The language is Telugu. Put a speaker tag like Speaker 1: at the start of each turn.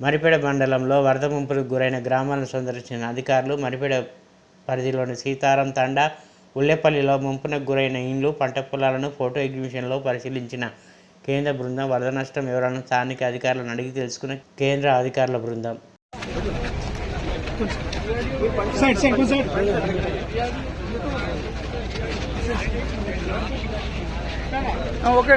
Speaker 1: మరిపేడ మండలంలో వరద ముంపుకు గురైన గ్రామాలను సందర్శించిన అధికారులు మరిపేడ పరిధిలోని సీతారాం తండా ఉల్లేపల్లిలో ముంపునకు గురైన ఇండ్లు పంట పొలాలను ఫోటో ఎగ్జిబిషన్లో పరిశీలించిన కేంద్ర బృందం వరద నష్టం వివరాలను స్థానిక అధికారులను అడిగి తెలుసుకున్న కేంద్ర అధికారుల బృందం.
Speaker 2: ఓకే